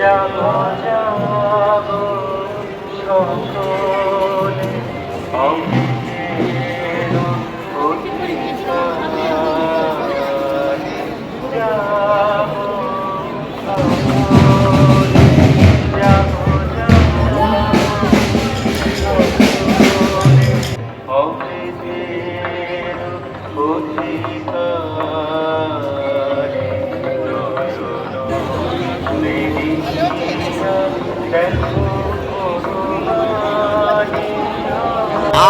যাব যাব সকলে।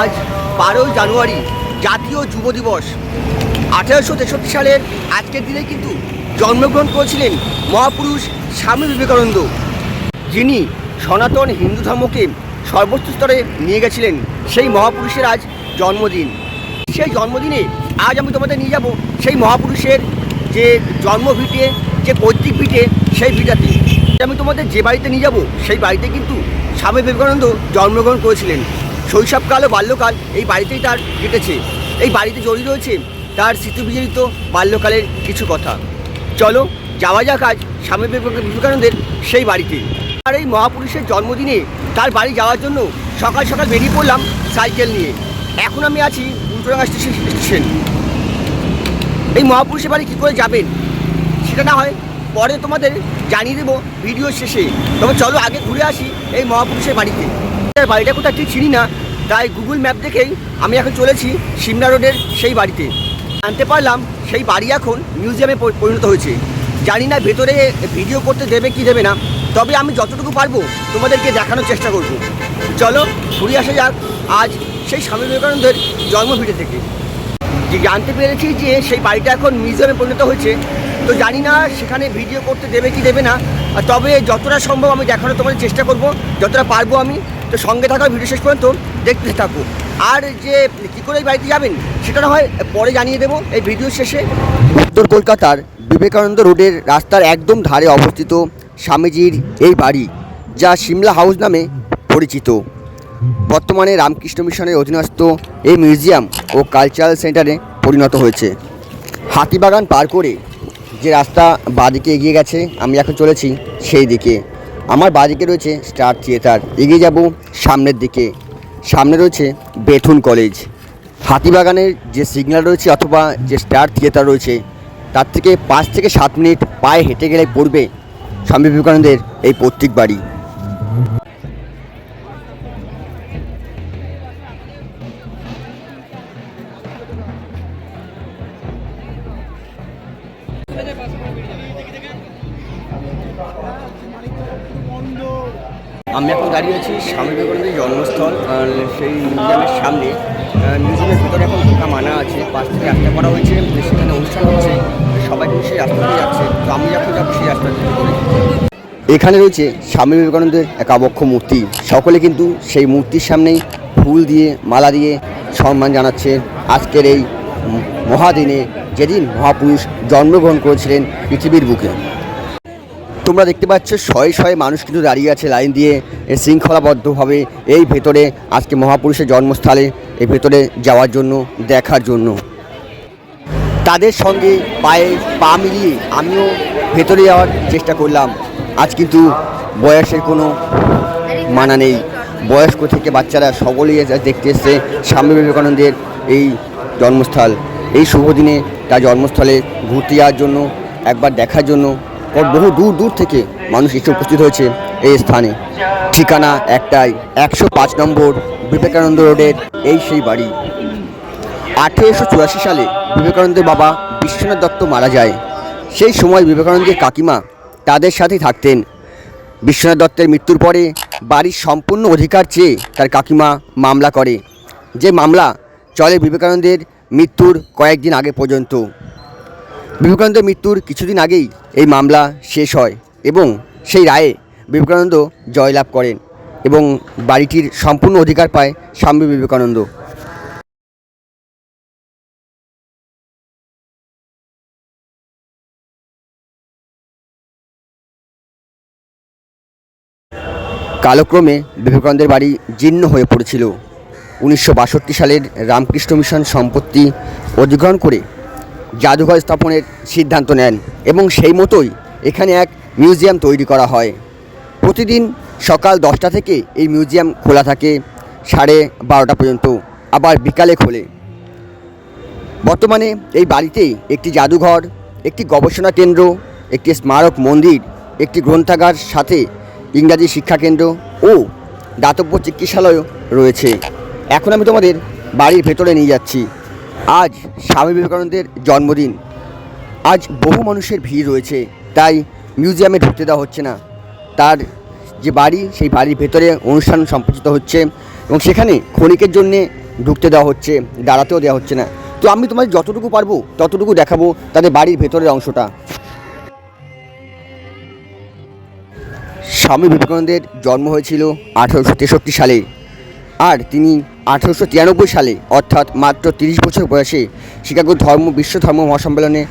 আজ বারোই জানুয়ারি জাতীয় যুব দিবস। আঠেরোশো তেষট্টি সালের আজকের দিনে কিন্তু জন্মগ্রহণ করেছিলেন মহাপুরুষ স্বামী বিবেকানন্দ, যিনি সনাতন হিন্দু ধর্মকে সর্বোচ্চ স্তরে নিয়ে গেছিলেন। সেই মহাপুরুষের আজ জন্মদিন। সেই জন্মদিনে আজ আমি তোমাদের নিয়ে যাব সেই মহাপুরুষের যে জন্মভিটে যে পৈতৃক ভিটে, সেই ভিটাতে। আমি তোমাদের যে বাড়িতে নিয়ে যাব, সেই বাড়িতে কিন্তু স্বামী বিবেকানন্দ জন্মগ্রহণ করেছিলেন। শৈশবকাল ও বাল্যকাল এই বাড়িতেই তার কেটেছে। এই বাড়িতে জড়িয়ে রয়েছে তার স্মৃতিবিজড়িত বাল্যকালের কিছু কথা। চলো, যাওয়া যাক আজ স্বামী বিবেক- বিবেকানন্দের সেই বাড়িতে। আর এই মহাপুরুষের জন্মদিনে তার বাড়ি যাওয়ার জন্য সকাল সকাল বেরিয়ে পড়লাম সাইকেল নিয়ে। এখন আমি আছি উল্টোডাঙ্গা স্টেশন স্টেশন। এই মহাপুরুষের বাড়ি কী করে যাবেন? সেটা না হয় পরে তোমাদের জানিয়ে দেবো ভিডিও শেষে। তবে চলো আগে ঘুরে আসি এই মহাপুরুষের বাড়িতে। তার বাড়িটা কোথাও ঠিক চিনি না, তাই গুগল ম্যাপ দেখেই আমি এখন চলেছি সিমলা রোডের সেই বাড়িতে। জানতে পারলাম সেই বাড়ি এখন মিউজিয়ামে পরিণত হয়েছে। জানি না ভেতরে ভিডিও করতে দেবে কি দেবে না, তবে আমি যতটুকু পারব তোমাদেরকে দেখানোর চেষ্টা করব। চলো ঘুরে আসা যাক আজ সেই স্বামী বিবেকানন্দের জন্মভিটে থেকে। যে জানতে পেরেছি যে সেই বাড়িটা এখন মিউজিয়ামে পরিণত হয়েছে তো জানি না সেখানে ভিডিও করতে দেবে কি দেবে না। তবে যতটা সম্ভব আমি দেখানোর তোমাদের চেষ্টা করব, যতটা পারব আমি। তো সঙ্গে থাকা, ভিডিও শেষ পর্যন্ত দেখতে থাকো। আর যে কী করে বাড়িতে যাবেন, সেটা না হয় পরে জানিয়ে দেবো এই ভিডিও শেষে। উত্তর কলকাতার বিবেকানন্দ রোডের রাস্তার একদম ধারে অবস্থিত স্বামীজির এই বাড়ি, যা সিমলা হাউস নামে পরিচিত। বর্তমানে রামকৃষ্ণ মিশনের অধীনস্থ এই মিউজিয়াম ও কালচারাল সেন্টারে পরিণত হয়েছে। হাতিবাগান পার করে যে রাস্তা বাঁদিকে এগিয়ে গেছে, আমি এখন চলেছি সেই দিকে। আমার বাঁদিকে রয়েছে স্টার থিয়েটার। এগিয়ে যাব সামনের দিকে। সামনে রয়েছে বেথুন কলেজ। হাতিবাগানের যে সিগন্যাল রয়েছে অথবা যে স্টার থিয়েটার রয়েছে, তার থেকে পাঁচ থেকে সাত মিনিট পায়ে হেঁটে গেলে পড়বে স্বামী বিবেকানন্দের এই পৈতৃক বাড়ি। আমি এখন দাঁড়িয়ে আছি স্বামী বিবেকানন্দের জন্মস্থল সেই মিউজিয়ামের সামনে। মিউজিয়ামের ভিতরে এখন ঢোকা মানা আছে, পাশ থেকে রাস্তা করা হয়েছে, সেখানে অনুষ্ঠান হচ্ছে, সবাই কিন্তু সেই রাস্তা দিয়ে যাচ্ছে। তো আমি যখন যাব সেই রাস্তা করে এখানে রয়েছে স্বামী বিবেকানন্দের এক আবক্ষ মূর্তি। সকলে কিন্তু সেই মূর্তির সামনেই ফুল দিয়ে, মালা দিয়ে সম্মান জানাচ্ছে। আজকের এই মহাদিনে যেদিন মহাপুরুষ জন্মগ্রহণ করেছিলেন পৃথিবীর বুকে। তোমরা দেখতে পাচ্ছ, শয়ে শয়ে মানুষ কিন্তু দাঁড়িয়ে আছে লাইন দিয়ে শৃঙ্খলাবদ্ধভাবে এই ভেতরে আজকে মহাপুরুষের জন্মস্থলে এই ভেতরে যাওয়ার জন্য, দেখার জন্য। তাদের সঙ্গে পায়ে পা মিলিয়ে আমিও ভেতরে যাওয়ার চেষ্টা করলাম। আজ কিন্তু বয়সের কোনো মানা নেই। বয়স্ক থেকে বাচ্চারা সকলেই দেখতে এসছে, স্বামী বিবেকানন্দের এই জন্মস্থল। এই শুভ দিনে তার জন্মস্থলে ঘুরতে যাওয়ার জন্য, একবার দেখার জন্য ও বহু দূর দূর থেকে মানুষ এসে উপস্থিত হয়েছে এই স্থানে। ঠিকানা একটাই, একশো পাঁচ নম্বর বিবেকানন্দ রোডের এই সেই বাড়ি। আঠেরোশো চুরাশি সালে বিবেকানন্দের বাবা বিশ্বনাথ দত্ত মারা যায়। সেই সময় বিবেকানন্দের কাকিমা তাদের সাথেই থাকতেন। বিশ্বনাথ দত্তের মৃত্যুর পরে বাড়ির সম্পূর্ণ অধিকার চেয়ে তার কাকিমা মামলা করে। যে মামলা চলে বিবেকানন্দের মৃত্যুর কয়েকদিন আগে পর্যন্ত। বিবেকানন্দের মৃত্যুর কিছুদিন আগেই এই মামলা শেষ হয় এবং সেই রায়ে বিবেকানন্দ জয়লাভ করেন এবং বাড়িটির সম্পূর্ণ অধিকার পায় স্বামী বিবেকানন্দ। কালক্রমে বিবেকানন্দের বাড়ি জীর্ণ হয়ে পড়েছিল। উনিশশো বাষট্টি সালের রামকৃষ্ণ মিশন সম্পত্তি অধিগ্রহণ করে জাদুঘর স্থাপনের সিদ্ধান্ত নেন এবং সেই মতোই এখানে এক মিউজিয়াম তৈরি করা হয়। প্রতিদিন সকাল দশটা থেকে এই মিউজিয়াম খোলা থাকে, সাড়ে বারোটা পর্যন্ত, আবার বিকালে খোলে। বর্তমানে এই বাড়িতেই একটি জাদুঘর, একটি গবেষণা কেন্দ্র, একটি স্মারক মন্দির, একটি গ্রন্থাগার সাথে ইংরাজি শিক্ষা কেন্দ্র ও দাতব্য চিকিৎসালয় রয়েছে। এখন আমি তোমাদের বাড়ির ভেতরে নিয়ে যাচ্ছি। আজ স্বামী বিবেকানন্দের জন্মদিন। আজ বহু মানুষের ভিড় রয়েছে, তাই মিউজিয়ামে ঢুকতে দেওয়া হচ্ছে না। তার যে বাড়ি, সেই বাড়ির ভেতরে অনুষ্ঠান সম্প্রচারিত হচ্ছে এবং সেখানে ক্ষণিকের জন্যে ঢুকতে দেওয়া হচ্ছে, দাঁড়াতেও দেওয়া হচ্ছে না। তো আমি তোমাদের যতটুকু পারব, ততটুকু দেখাবো তাদের বাড়ির ভেতরের অংশটা। স্বামী বিবেকানন্দের জন্ম হয়েছিল আঠারোশো তেষট্টি সালে। আর তিনি আঠেরোশো তিরানব্বই সালে, অর্থাৎ মাত্র তিরিশ বছর বয়সে শিকাগো ধর্ম, বিশ্ব ধর্ম মহাসম্মেলনে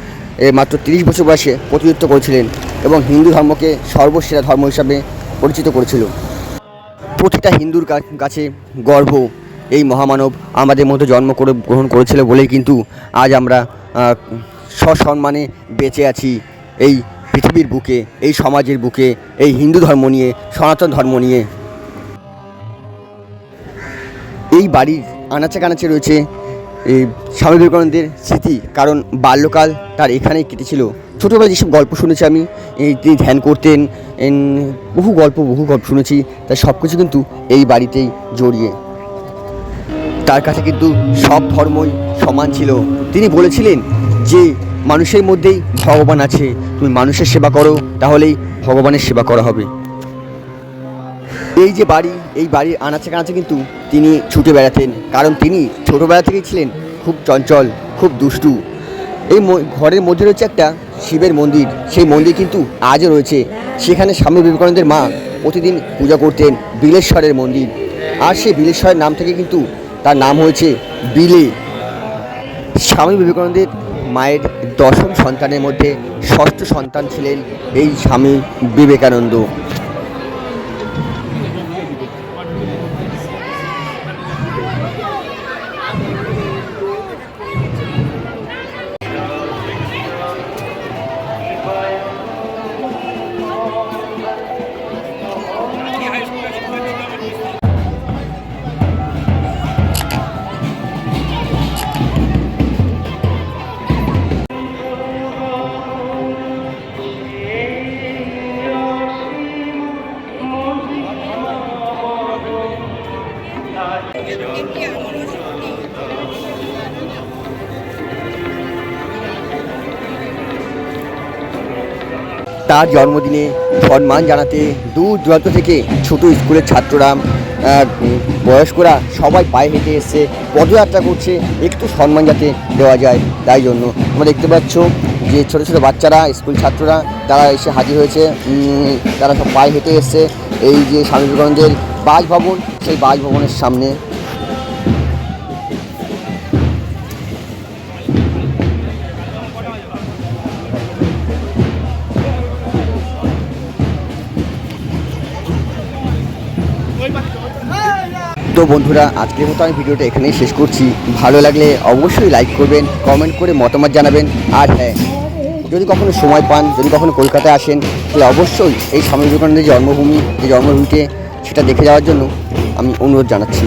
মাত্র তিরিশ বছর বয়সে প্রতিনিধিত্ব করেছিলেন এবং হিন্দু ধর্মকে সর্বসেরা ধর্ম হিসাবে পরিচিত করেছিল। প্রতিটা হিন্দুর কাছে গর্ব, এই মহামানব আমাদের মধ্যে জন্ম করে, গ্রহণ করেছিল বলেই কিন্তু আজ আমরা সসম্মানে বেঁচে আছি। এই পৃথিবীর বুকে, এই সমাজের বুকে, এই হিন্দু ধর্ম নিয়ে, সনাতন ধর্ম নিয়ে। এই বাড়ির আনাচে কানাচে রয়েছে এই স্বামী বিবেকানন্দের স্মৃতি। কারণ বাল্যকাল তার এখানেই কেটেছিল। ছোটোবেলায় যেসব গল্প শুনেছি আমি, এই তিনি ধ্যান করতেন বহু গল্প বহু গল্প শুনেছি, তাই সব কিছু কিন্তু এই বাড়িতেই জড়িয়ে। তার কাছে কিন্তু সব ধর্মই সমান ছিল। তিনি বলেছিলেন যে, মানুষের মধ্যেই ভগবান আছে। তুমি মানুষের সেবা করো, তাহলেই ভগবানের সেবা করা হবে। এই যে বাড়ি, এই বাড়ির আনাচে কানাচে কিন্তু তিনি ছুটে বেড়াতেন। কারণ তিনি ছোটোবেলা থেকেই ছিলেন খুব চঞ্চল, খুব দুষ্টু। এই ঘরের মধ্যে রয়েছে একটা শিবের মন্দির। সেই মন্দির কিন্তু আজও রয়েছে। সেখানে স্বামী বিবেকানন্দের মা প্রতিদিন পূজা করতেন বিলেশ্বরের মন্দির। আর সেই বিলেশ্বরের নাম থেকে কিন্তু তার নাম হয়েছে বিলে। স্বামী বিবেকানন্দের মায়ের দশম সন্তানের মধ্যে ষষ্ঠ সন্তান ছিলেন এই স্বামী বিবেকানন্দ। তার জন্মদিনে সম্মান জানাতে দূর দূরান্ত থেকে ছোট স্কুলের ছাত্ররা বয়স্করা সবাই পায়ে হেঁটে এসছে পদযাত্রা করছে। একটু সম্মান যাতে দেওয়া যায় তাই জন্য। তোমরা দেখতে পাচ্ছ যে ছোট ছোট বাচ্চারা, স্কুল ছাত্ররা, তারা এসে হাজির হয়েছে। তারা সব পায়ে হেঁটে এসছে। এই যে স্বামী বিবেকানন্দের বাসভবন, সেই বাসভবনের সামনে তো বন্ধুরা, আজকের মতো আমি ভিডিওটা এখানেই শেষ করছি। ভালো লাগলে অবশ্যই লাইক করবেন কমেন্ট করে মতামত জানাবেন। আর হ্যাঁ যদি কখনো সময় পান, যদি কখনো কলকাতায় আসেন, তাহলে অবশ্যই এই স্বামী বিবেকানন্দের জন্মভূমি, যে জন্মভূমিতে সেটা দেখে যাওয়ার জন্য আমি অনুরোধ জানাচ্ছি।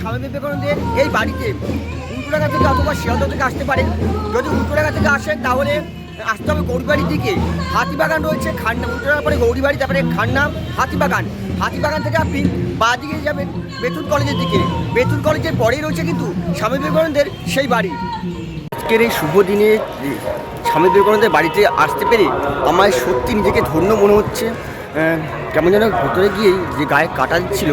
স্বামী বিবেকানন্দের এই বাড়িতে উল্টোডাঙ্গা থেকে অথবা শিয়ালদা থেকে আসতে পারেন। যদি উল্টোডাঙ্গা থেকে আসেন, তাহলে আসতে হবে গৌরীবাড়ির দিকে। হাতিবাগান রয়েছে খান্না উল্টোডাঙ্গা পরে গৌরীবাড়ি, তারপরে খান্না হাতিবাগান। হাতিবাগান থেকে আপনি বাঁ দিকে যাবেন, বেতুল কলেজের দিকে। বেতুল কলেজের পরেই রয়েছে কিন্তু স্বামী বিবেকানন্দের সেই বাড়ি। আজকের এই শুভ দিনে স্বামী বিবেকানন্দের বাড়িতে আসতে পেরে আমার সত্যি নিজেকে ধন্য মনে হচ্ছে। কেমন যেন ভেতরে গিয়েই যে গায়ে কাটা দিচ্ছিল,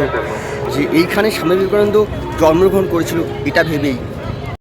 যে এইখানে স্বামী বিবেকানন্দ জন্মগ্রহণ করেছিল, এটা ভেবেই।